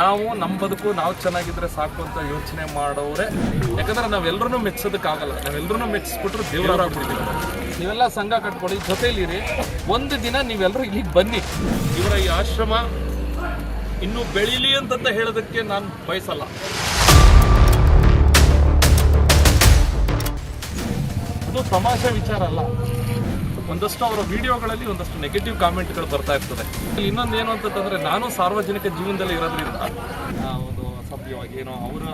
ನಾವು ನಮ್ಮ ಬದುಕು ನಾವು ಚೆನ್ನಾಗಿದ್ರೆ ಸಾಕು ಅಂತ ಯೋಚನೆ ಮಾಡೋರೆ. ಯಾಕಂದ್ರೆ ನಾವೆಲ್ಲರೂ ಮೆಚ್ಚೋದಕ್ಕಾಗಲ್ಲ ನಾವೆಲ್ಲರೂ ಮೆಚ್ಚಿಸ್ಬಿಟ್ರು ದೇವರಾಗ್ಬಿಡ್ತೀವಿ ನೀವೆಲ್ಲ ಸಂಘ ಕಟ್ಕೊಳ್ಳಿ ಜೊತೆಲಿರಿ. ಒಂದು ದಿನ ನೀವೆಲ್ಲರೂ ಇಲ್ಲಿಗೆ ಬನ್ನಿ. ಇವರ ಈ ಆಶ್ರಮ ಇನ್ನೂ ಬೆಳೀಲಿ ಅಂತಂತ ಹೇಳೋದಕ್ಕೆ ನಾನು ಬಯಸಲ್ಲ. ಅದು ತಮಾಷೆ ವಿಚಾರ ಅಲ್ಲ. ಒಂದಷ್ಟು ಅವರ ವಿಡಿಯೋಗಳಲ್ಲಿ ಒಂದಷ್ಟು ನೆಗೆಟಿವ್ ಕಾಮೆಂಟ್ಗಳು ಬರ್ತಾ ಇರ್ತದೆ. ಇನ್ನೊಂದು ಏನು ಅಂತಂದ್ರೆ ನಾನು ಸಾರ್ವಜನಿಕ ಜೀವನದಲ್ಲಿ ಇರೋದ್ರಿಂದ ಒಂದು ಸಭ್ಯವಾಗಿ ಏನೋ ಅವರ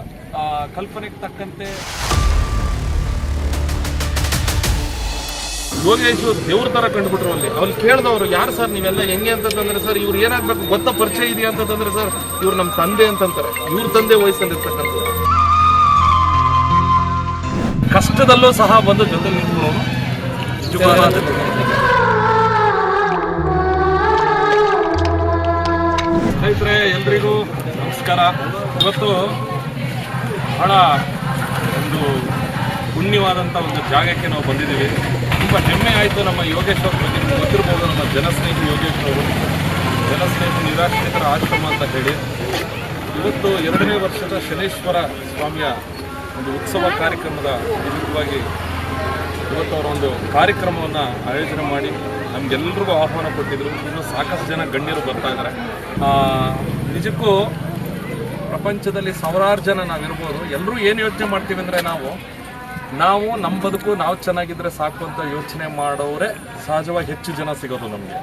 ಕಲ್ಪನೆಗೆ ತಕ್ಕಂತೆ ಯೋಗೇಶ್ ದೇವ್ರ ತರ ಕಂಡುಬಿಟ್ರು ಅಲ್ಲಿ. ಅವ್ರು ಕೇಳಿದವರು, ಯಾರು ಸರ್ ನೀವೆಲ್ಲ? ಹೆಂಗೆ ಅಂತಂದ್ರೆ ಸರ್, ಇವ್ರು ಏನಾಗ್ಬೇಕು? ಗೊತ್ತ ಪರಿಚಯ ಇದೆಯಾ ಅಂತಂದ್ರೆ ಸರ್, ಇವ್ರು ನಮ್ಮ ತಂದೆ ಅಂತಂತಾರೆ. ಇವ್ರ ತಂದೆ ವಯಸ್ಸಲ್ಲಿ ಇರ್ತಕ್ಕಂಥದ್ದು ಕಷ್ಟದಲ್ಲೂ ಸಹ ಬಂದು ಜೊತೆ ನಿಂತ್ಕೊಳ್ಳೋನು ಎಲ್ರಿಗೂ ನಮಸ್ಕಾರ. ಇವತ್ತು ಬಹಳ ಒಂದು ಪುಣ್ಯವಾದಂಥ ಒಂದು ಜಾಗಕ್ಕೆ ನಾವು ಬಂದಿದ್ದೀವಿ. ತುಂಬ ಹೆಮ್ಮೆ ಆಯಿತು ನಮ್ಮ ಯೋಗೇಶ್ವರ ಬಗ್ಗೆ ಗೊತ್ತಿರ್ಬೋದು, ನಮ್ಮ ಜನಸ್ನೇಹಿ ಯೋಗೇಶ್ ಅವರು. ಜನಸ್ನೇಹಿ ನಿರಾಶ್ರಿತರ ಆಶ್ರಮ ಅಂತ ಹೇಳಿ. ಇವತ್ತು ಎರಡನೇ ವರ್ಷದ ಶನೇಶ್ವರ ಸ್ವಾಮಿಯ ಒಂದು ಉತ್ಸವ ಕಾರ್ಯಕ್ರಮದ ನಿಮಿತ್ತವಾಗಿ ಇವತ್ತು ಅವರ ಒಂದು ಕಾರ್ಯಕ್ರಮವನ್ನು ಆಯೋಜನೆ ಮಾಡಿ ನಮಗೆಲ್ರಿಗೂ ಆಹ್ವಾನ ಕೊಟ್ಟಿದ್ರು. ಇನ್ನೂ ಸಾಕಷ್ಟು ಜನ ಗಣ್ಯರು ಬರ್ತಾ ಇದ್ದಾರೆ. ನಿಜಕ್ಕೂ ಪ್ರಪಂಚದಲ್ಲಿ ಸಾವಿರಾರು ಜನ ನಾವಿರ್ಬೋದು. ಎಲ್ಲರೂ ಏನು ಯೋಚನೆ ಮಾಡ್ತೀವಿ ಅಂದರೆ ನಾವು ನಾವು ನಮ್ಮ ಬದುಕು, ನಾವು ಚೆನ್ನಾಗಿದ್ದರೆ ಸಾಕು ಅಂತ ಯೋಚನೆ ಮಾಡೋರೆ ಸಹಜವಾಗಿ ಹೆಚ್ಚು ಜನ ಸಿಗೋದು ನಮಗೆ.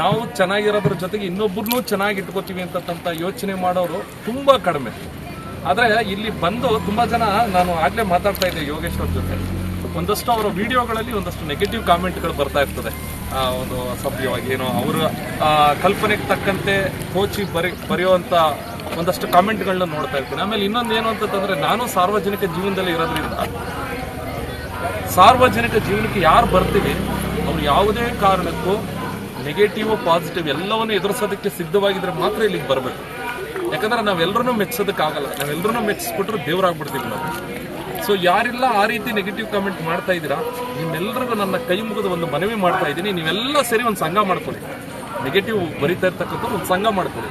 ನಾವು ಚೆನ್ನಾಗಿರೋದ್ರ ಜೊತೆಗೆ ಇನ್ನೊಬ್ಬರನ್ನೂ ಚೆನ್ನಾಗಿ ಇಟ್ಕೋತೀವಿ ಅಂತಕ್ಕಂಥ ಯೋಚನೆ ಮಾಡೋರು ತುಂಬ ಕಡಿಮೆ. ಆದರೆ ಇಲ್ಲಿ ಬಂದು ತುಂಬ ಜನ ನಾನು ಆಗಲೇ ಮಾತಾಡ್ತಾ ಇದ್ದೆ ಯೋಗೇಶ್ವರ ಜೊತೆ. ಒಂದಷ್ಟು ಅವರ ವಿಡಿಯೋಗಳಲ್ಲಿ ಒಂದಷ್ಟು ನೆಗೆಟಿವ್ ಕಾಮೆಂಟ್ಗಳು ಬರ್ತಾ ಇರ್ತದೆ. ಒಂದು ಅಸಭ್ಯವಾಗಿ ಏನೋ ಅವರ ಕಲ್ಪನೆಗೆ ತಕ್ಕಂತೆ ಕೋಚಿ ಬರಿ ಬರೆಯುವಂಥ ಒಂದಷ್ಟು ಕಾಮೆಂಟ್ಗಳನ್ನ ನೋಡ್ತಾ ಇರ್ತೀನಿ. ಆಮೇಲೆ ಇನ್ನೊಂದು ಏನು ಅಂತಂದರೆ ನಾನು ಸಾರ್ವಜನಿಕ ಜೀವನದಲ್ಲಿ ಇರೋದ್ರಿಂದ, ಸಾರ್ವಜನಿಕ ಜೀವನಕ್ಕೆ ಯಾರು ಬರ್ತೀವಿ, ಅವ್ರು ಯಾವುದೇ ಕಾರಣಕ್ಕೂ ನೆಗೆಟಿವ್ ಪಾಸಿಟಿವ್ ಎಲ್ಲವನ್ನು ಎದುರಿಸೋದಕ್ಕೆ ಸಿದ್ಧವಾಗಿದ್ರೆ ಮಾತ್ರ ಇಲ್ಲಿಗೆ ಬರಬೇಕು. ಯಾಕಂದ್ರೆ ನಾವೆಲ್ಲರೂ ಮೆಚ್ಚೋದಕ್ಕಾಗಲ್ಲ ನಾವೆಲ್ಲರೂ ಮೆಚ್ಚಿಸ್ಬಿಟ್ರು ದೇವರಾಗ್ಬಿಡ್ತೀವಿ ನಾವು. ಸೊ ಯಾರೆಲ್ಲ ಆ ರೀತಿ ನೆಗೆಟಿವ್ ಕಾಮೆಂಟ್ ಮಾಡ್ತಾ ಇದ್ದೀರಾ ನಿಮ್ಮೆಲ್ಲರಿಗೂ ನನ್ನ ಕೈ ಮುಗಿದ ಒಂದು ಮನವಿ ಮಾಡ್ತಾ ಇದ್ದೀನಿ. ನೀವೆಲ್ಲ ಸೇರಿ ಒಂದು ಸಂಘ ಮಾಡ್ಕೊಳ್ಳಿ. ನೆಗೆಟಿವ್ ಬರಿತಾ ಇರ್ತಕ್ಕಂಥ ಒಂದು ಸಂಘ ಮಾಡ್ಕೊಳ್ಳಿ.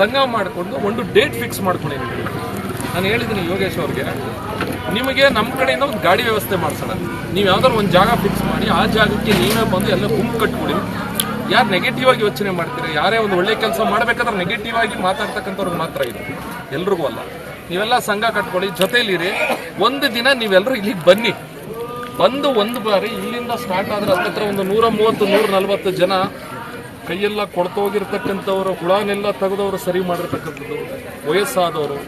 ಸಂಘ ಮಾಡಿಕೊಂಡು ಒಂದು ಡೇಟ್ ಫಿಕ್ಸ್ ಮಾಡ್ಕೊಳ್ಳಿ ನಿಮಗೆ ನಾನು ಹೇಳಿದ್ದೀನಿ ಯೋಗೇಶ್ ಅವ್ರಿಗೆ, ನಿಮಗೆ ನಮ್ಮ ಕಡೆಯಿಂದ ಒಂದು ಗಾಡಿ ವ್ಯವಸ್ಥೆ ಮಾಡ್ಸೋಣ. ನೀವು ಯಾವ್ದಾದ್ರು ಒಂದು ಜಾಗ ಫಿಕ್ಸ್ ಮಾಡಿ, ಆ ಜಾಗಕ್ಕೆ ನೀವೇ ಬಂದು ಎಲ್ಲ ಗುಂಪು ಕಟ್ಕೊಳ್ಳಿ ಯಾರು ನೆಗೆಟಿವ್ ಆಗಿ ಯೋಚನೆ ಮಾಡ್ತೀರಿ? ಯಾರೇ ಒಂದು ಒಳ್ಳೆ ಕೆಲಸ ಮಾಡಬೇಕಾದ್ರೆ ನೆಗೆಟಿವ್ ಆಗಿ ಮಾತಾಡ್ತಕ್ಕಂಥವ್ರಿಗೆ ಮಾತ್ರ ಇದು. ಎಲ್ರಿಗೂ ಅಲ್ಲ. ನೀವೆಲ್ಲ ಸಂಘ ಕಟ್ಕೊಳ್ಳಿ, ಜೊತೆಲಿರಿ. ಒಂದು ದಿನ ನೀವೆಲ್ಲರೂ ಇಲ್ಲಿಗೆ ಬನ್ನಿ. ಬಂದು ಒಂದು ಬಾರಿ ಇಲ್ಲಿಂದ ಸ್ಟಾರ್ಟ್ ಆದ್ರೆ ಹತ್ತತ್ರ ಒಂದು ನೂರ ಮೂವತ್ತು ನೂರ ನಲ್ವತ್ತು ಜನ ಕೈಯೆಲ್ಲ ಕೊಡ್ತೋಗಿರ್ತಕ್ಕಂಥವ್ರು, ಹುಳನೆಲ್ಲ ತೆಗೆದವರು, ಸರಿ ಮಾಡಿರ್ತಕ್ಕಂಥದ್ದು, ವಯಸ್ಸಾದವರು,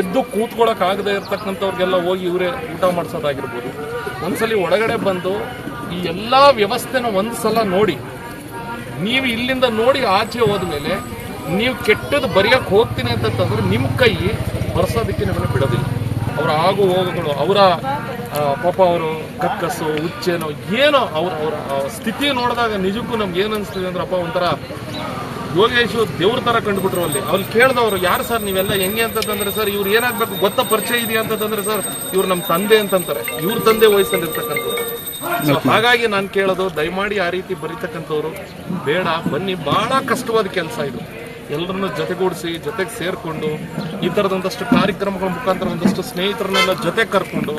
ಎದ್ದು ಕೂತ್ಕೊಳ್ಳೋಕ್ಕಾಗದೇ ಇರ್ತಕ್ಕಂಥವ್ರಿಗೆಲ್ಲ ಹೋಗಿ ಇವರೇ ಊಟ ಮಾಡಿಸೋದಾಗಿರ್ಬೋದು. ಒಂದ್ಸಲಿ ಒಳಗಡೆ ಬಂದು ಈ ಎಲ್ಲ ವ್ಯವಸ್ಥೆನ ಒಂದು ಸಲ ನೋಡಿ. ನೀವು ಇಲ್ಲಿಂದ ನೋಡಿ ಆಚೆ ಹೋದ್ಮೇಲೆ ನೀವು ಕೆಟ್ಟದ್ದು ಬರೆಯಕ್ಕೆ ಹೋಗ್ತೀನಿ ಅಂತಂದ್ರೆ ನಿಮ್ಮ ಕೈ ಬರ್ಸೋದಕ್ಕೆ ನಿಮ್ಮನ್ನು ಬಿಡೋದಿಲ್ಲ. ಅವರ ಆಗು ಹೋಗುಗಳು ಅವರ ಪಾಪ ಅವರು ಕಕ್ಕಸ್ಸು ಹುಚ್ಚೇನೋ ಏನೋ ಅವ್ರ ಅವರ ಸ್ಥಿತಿ ನೋಡಿದಾಗ ನಿಜಕ್ಕೂ ನಮ್ಗೆ ಏನು ಅನಿಸ್ತಿದೆ ಅಂದ್ರೆ ಅಪ್ಪ ಒಂಥರ ಯೋಗೇಶು ದೇವ್ರ ಥರ ಕಂಡುಬಿಟ್ರು ಅಲ್ಲಿ. ಅವ್ರು ಕೇಳಿದವರು ಯಾರು ಸರ್ ನೀವೆಲ್ಲ ಹೆಂಗೆ ಅಂತಂದ್ರೆ ಸರ್ ಇವ್ರು ಏನಾಗ್ಬೇಕು? ಗೊತ್ತ ಪರಿಚಯ ಇದೆಯಾ ಅಂತಂದ್ರೆ ಸರ್ ಇವ್ರು ನಮ್ಮ ತಂದೆ ಅಂತಂತಾರೆ. ಇವ್ರ ತಂದೆ ವಯಸ್ಸಲ್ಲಿ ಇರ್ತಕ್ಕಂಥವ್ರು ಹಾಗಾಗಿ ನಾನು ಕೇಳೋದು ದಯಮಾಡಿ ಆ ರೀತಿ ಬರೀತಕ್ಕಂಥವ್ರು ಬೇಡ ಬನ್ನಿ ಭಾಳ ಕಷ್ಟವಾದ ಕೆಲಸ ಇದು. ಎಲ್ಲರನ್ನು ಜೊತೆಗೂಡಿಸಿ, ಜೊತೆಗೆ ಸೇರಿಕೊಂಡು ಈ ಥರದ ಒಂದಷ್ಟು ಕಾರ್ಯಕ್ರಮಗಳ ಮುಖಾಂತರ ಒಂದಷ್ಟು ಸ್ನೇಹಿತರನ್ನೆಲ್ಲ ಜೊತೆ ಕರ್ಕೊಂಡು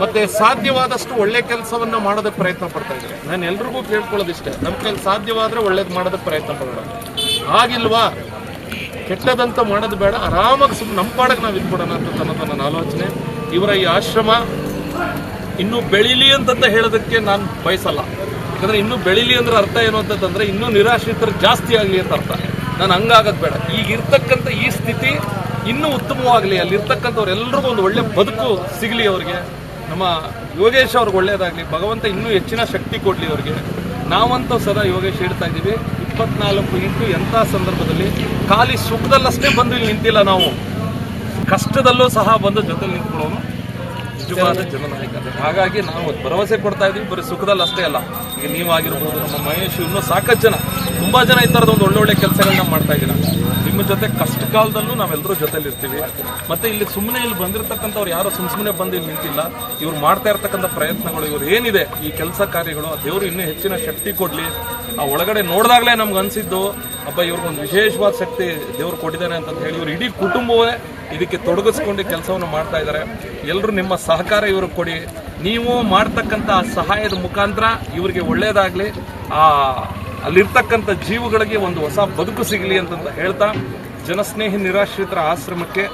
ಮತ್ತೆ ಸಾಧ್ಯವಾದಷ್ಟು ಒಳ್ಳೆ ಕೆಲಸವನ್ನ ಮಾಡೋದಕ್ಕೆ ಪ್ರಯತ್ನ ಪಡ್ತಾ ಇದ್ದಾರೆ. ನಾನು ಎಲ್ರಿಗೂ ಕೇಳ್ಕೊಳ್ಳೋದಿಷ್ಟೇ ನಮ್ಮ ಕೈಲಿ ಸಾಧ್ಯವಾದ್ರೆ ಒಳ್ಳೇದು ಮಾಡೋದಕ್ಕೆ ಪ್ರಯತ್ನ ಪಡೋಣ. ಆಗಿಲ್ವಾ ಕೆಟ್ಟದಂತ ಮಾಡೋದು ಬೇಡ, ಆರಾಮಾಗಿ ಸುಮ್ಮನೆ ನಮ್ಮ ಪಾಡಕ್ಕೆ ನಾವು ಇದ್ಬಿಡೋಣ ಅಂತ ಅನ್ನೋದು ನನ್ನ ಆಲೋಚನೆ. ಇವರ ಈ ಆಶ್ರಮ ಇನ್ನೂ ಬೆಳೀಲಿ ಅಂತಂತ ಹೇಳೋದಕ್ಕೆ ನಾನು ಬಯಸಲ್ಲ. ಯಾಕಂದ್ರೆ ಇನ್ನೂ ಬೆಳೀಲಿ ಅಂದ್ರೆ ಅರ್ಥ ಏನು ಅಂತಂದ್ರೆ ಇನ್ನೂ ನಿರಾಶ್ರಿತರು ಜಾಸ್ತಿ ಆಗಲಿ ಅಂತ ಅರ್ಥ. ನಾನು ಹಂಗಾಗದ್ ಬೇಡ. ಈಗ ಇರ್ತಕ್ಕಂಥ ಈ ಸ್ಥಿತಿ ಇನ್ನೂ ಉತ್ತಮವಾಗಲಿ ಅಲ್ಲಿ ಇರ್ತಕ್ಕಂಥವ್ರು ಎಲ್ರಿಗೂ ಒಂದು ಒಳ್ಳೆ ಬದುಕು ಸಿಗಲಿ ಅವ್ರಿಗೆ. ನಮ್ಮ ಯೋಗೇಶ್ ಅವ್ರಿಗೆ ಒಳ್ಳೆಯದಾಗಲಿ ಭಗವಂತ ಇನ್ನೂ ಹೆಚ್ಚಿನ ಶಕ್ತಿ ಕೊಡಲಿ ಅವ್ರಿಗೆ. ನಾವಂತೂ ಸದಾ ಯೋಗೇಶ್ ಹೇಳ್ತಾ ಇದ್ದೀವಿ, ಇಪ್ಪತ್ನಾಲ್ಕು ಇಂಟು ಎಂಥ ಸಂದರ್ಭದಲ್ಲಿ ಖಾಲಿ ಸುಖದಲ್ಲಷ್ಟೇ ಬಂದು ಇಲ್ಲಿ ನಿಂತಿಲ್ಲ ನಾವು. ಕಷ್ಟದಲ್ಲೂ ಸಹ ಬಂದು ಜೊತೆ ನಿಂತ್ಕೊಳ್ಳೋನು. ನಿಜವಾದ ಜನನಾಯಕ ಹಾಗಾಗಿ ನಾವು ಭರವಸೆ ಕೊಡ್ತಾ ಇದೀವಿ ಬರೀ ಸುಖದಲ್ಲಿ ಅಷ್ಟೇ ಅಲ್ಲ. ಈಗ ನೀವಾಗಿರ್ಬೋದು ನಮ್ಮ ಮಹೇಶ್ ಇನ್ನೂ ಸಾಕಷ್ಟು ಜನ, ತುಂಬಾ ಜನ ಈ ತರದ ಒಂದು ಒಳ್ಳೊಳ್ಳೆ ಕೆಲಸಗಳನ್ನ ಮಾಡ್ತಾ ಇದ್ದೀರಾ. ನಿಮ್ಮ ಜೊತೆ ಕಷ್ಟ ಕಾಲದಲ್ಲೂ ನಾವೆಲ್ಲರೂ ಜೊತೆಲಿ ಇರ್ತೀವಿ. ಮತ್ತೆ ಇಲ್ಲಿ ಸುಮ್ಮನೆ ಇಲ್ಲಿ ಬಂದಿರತಕ್ಕಂಥವ್ರು ಯಾರು ಸುಮ್ ಸುಮ್ಮನೆ ಬಂದು ಇಲ್ಲಿ ನಿಂತಿಲ್ಲ. ಇವ್ರು ಮಾಡ್ತಾ ಇರ್ತಕ್ಕಂಥ ಪ್ರಯತ್ನಗಳು, ಇವ್ರು ಏನಿದೆ ಈ ಕೆಲಸ ಕಾರ್ಯಗಳು ದೇವರು ಇನ್ನೂ ಹೆಚ್ಚಿನ ಶಕ್ತಿ ಕೊಡಲಿ. ಆ ಒಳಗಡೆ ನೋಡಿದಾಗಲೇ ನಮ್ಗೆ ಅನಿಸಿದ್ದು ಅಪ್ಪ ಇವ್ರಿಗೊಂದು ವಿಶೇಷವಾದ ಶಕ್ತಿ ದೇವ್ರು ಕೊಟ್ಟಿದ್ದಾರೆ ಅಂತ ಹೇಳಿ ಇವ್ರು ಇಡೀ ಕುಟುಂಬವೇ ಇದಕ್ಕೆ ತೊಡಗಿಸ್ಕೊಂಡು ಕೆಲಸವನ್ನು ಮಾಡ್ತಾ ಇದ್ದಾರೆ. ಎಲ್ಲರೂ ನಿಮ್ಮ ಸಹಕಾರ ಇವ್ರಿಗೆ ಕೊಡಿ. ನೀವು ಮಾಡ್ತಕ್ಕಂಥ ಸಹಾಯದ ಮುಖಾಂತರ ಇವರಿಗೆ ಒಳ್ಳೆಯದಾಗಲಿ ಆ, ಅಲ್ಲಿರ್ತಕ್ಕಂಥ ಜೀವಗಳಿಗೆ ಒಂದು ಹೊಸ ಬದುಕು ಸಿಗಲಿ ಅಂತ ಹೇಳ್ತಾ, ಜನಸ್ನೇಹಿ ನಿರಾಶ್ರಿತರ ಆಶ್ರಮಕ್ಕೆ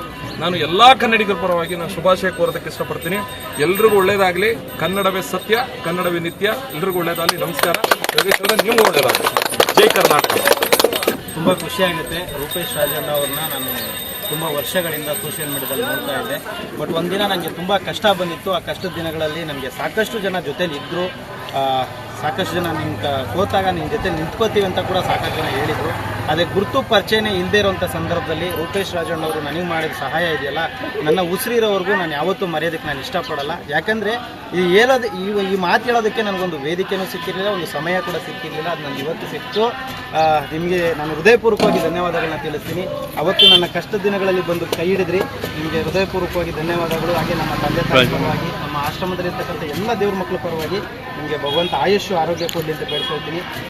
ನಾನು ಎಲ್ಲ ಕನ್ನಡಿಗರ ಪರವಾಗಿ ನಾನು ಶುಭಾಶಯ ಕೋರೋದಕ್ಕೆ ಇಷ್ಟಪಡ್ತೀನಿ. ಎಲ್ರಿಗೂ ಒಳ್ಳೇದಾಗಲಿ. ಕನ್ನಡವೇ ಸತ್ಯ, ಕನ್ನಡವೇ ನಿತ್ಯ. ಎಲ್ರಿಗೂ ಒಳ್ಳೇದಾಗಲಿ. ನಮಸ್ಕಾರ. ಯೋಗೇಶ್ ನೀವು ಒಳ್ಳೇದಾಗಲಿ. ಜೈ ಕರ್ನಾಟಕ. ತುಂಬ ಖುಷಿಯಾಗುತ್ತೆ ರೂಪೇಶ್ ರಾಜಣ್ಣ ಅವ್ರನ್ನ ನಾನು ತುಂಬ ವರ್ಷಗಳಿಂದ ಸೋಷಿಯಲ್ ಮೀಡಿಯಾದಲ್ಲಿ ನೋಡ್ತಾ ಇದ್ದೆ ಬಟ್ ಒಂದಿನ ನನಗೆ ತುಂಬ ಕಷ್ಟ ಬಂದಿತ್ತು. ಆ ಕಷ್ಟದ ದಿನಗಳಲ್ಲಿ ನನಗೆ ಸಾಕಷ್ಟು ಜನ ಜೊತೇಲಿ ಇದ್ದರು ಸಾಕಷ್ಟು ಜನ ನಿಮ್ಮ ಸೋತಾಗ ನಿಮ್ಮ ಜೊತೆ ನಿಂತ್ಕೋತೀವಿ ಅಂತ ಕೂಡ ಸಾಕಷ್ಟು ಜನ ಹೇಳಿದರು. ಅದೇ ಗುರುತು ಪರಿಚಯನೇ ಇಲ್ಲದೇ ಇರುವಂಥ ಸಂದರ್ಭದಲ್ಲಿ ರೂಪೇಶ್ ರಾಜಣ್ಣ ಅವರು ನನಗೆ ಮಾಡಿದ ಸಹಾಯ ಇದೆಯಲ್ಲ? ನನ್ನ ಉಸಿರಿರೋವರೆಗೂ ನಾನು ಯಾವತ್ತೂ ಮರೆಯೋದಕ್ಕೆ ನಾನು ಇಷ್ಟಪಡಲ್ಲ. ಯಾಕಂದರೆ ಈ ಹೇಳೋದು ಈ ಈ ಮಾತು ಹೇಳೋದಕ್ಕೆ ನನಗೊಂದು ವೇದಿಕೆನೂ ಸಿಕ್ಕಿರಲಿಲ್ಲ ಒಂದು ಸಮಯ ಕೂಡ ಸಿಕ್ಕಿರಲಿಲ್ಲ. ಅದು ನನಗೆ ಇವತ್ತು ಸಿಕ್ತು. ನಿಮಗೆ ನಾನು ಹೃದಯಪೂರ್ವಕವಾಗಿ ಧನ್ಯವಾದಗಳನ್ನ ತಿಳಿಸ್ತೀನಿ. ಅವತ್ತು ನನ್ನ ಕಷ್ಟ ದಿನಗಳಲ್ಲಿ ಬಂದು ಕೈ ಹಿಡಿದ್ರಿ. ನಿಮಗೆ ಹೃದಯಪೂರ್ವಕವಾಗಿ ಧನ್ಯವಾದಗಳು. ಹಾಗೆ ನಮ್ಮ ತಂದೆ ತಾಯಿ ಪರವಾಗಿ ನಮ್ಮ ಆಶ್ರಮದಲ್ಲಿರ್ತಕ್ಕಂಥ ಎಲ್ಲ ದೇವ್ರ ಮಕ್ಕಳ ಪರವಾಗಿ ನಿಮಗೆ ಭಗವಂತ ಆಯುಷ್ಯ ಆರೋಗ್ಯ ಕೊಡಲಿ ಅಂತ ಬೇಡ್ಕೊಳ್ತೀನಿ.